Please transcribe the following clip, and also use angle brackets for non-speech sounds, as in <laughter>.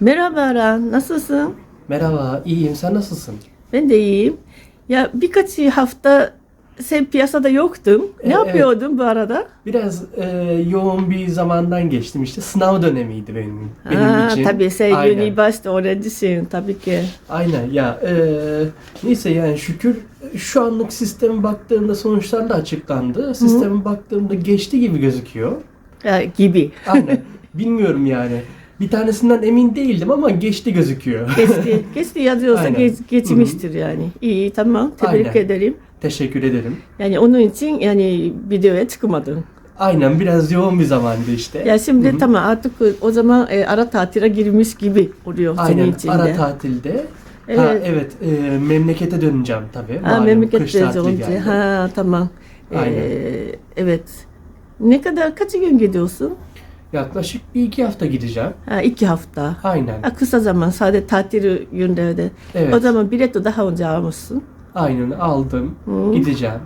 Merhaba Aran, nasılsın? Merhaba, iyiyim. Sen nasılsın? Ben de iyiyim. Ya birkaç hafta sen piyasada yoktun. Ne E, yapıyordun bu arada? Biraz e, yoğun bir zamandan geçtim işte. Sınav dönemiydi benim, benim Ha, için. tabii sen Aynen. üniversite öğrencisin tabii ki. Aynen ya. e, neyse yani şükür şu anlık sisteme baktığımda sonuçlar da açıklandı. Sisteme baktığımda geçti gibi gözüküyor. Ya, gibi. Aynen. <laughs> Bilmiyorum yani. Bir tanesinden emin değildim ama geçti gözüküyor. Geçti, geçti yazıyorsa Aynen. geç, geçmiştir yani. İyi tamam tebrik Aynen. ederim. Teşekkür ederim. Yani onun için yani videoya çıkmadın. Aynen biraz yoğun bir zamandı işte. Ya şimdi tamam artık o zaman e, ara tatile girmiş gibi oluyor senin Aynen için ara de. tatilde. Ha, Evet. evet e, memlekete döneceğim tabii. Ha, Malum memleket kış tatili önce. geldi. Ha tamam. Ee, Aynen. evet. Ne kadar kaç gün gidiyorsun? Yaklaşık bir iki hafta gideceğim. Ha, iki hafta. Aynen. Ha, kısa zaman sadece tatil günlerde. Evet. O zaman bileti daha önce almışsın. Aynen aldım. Hı. Gideceğim.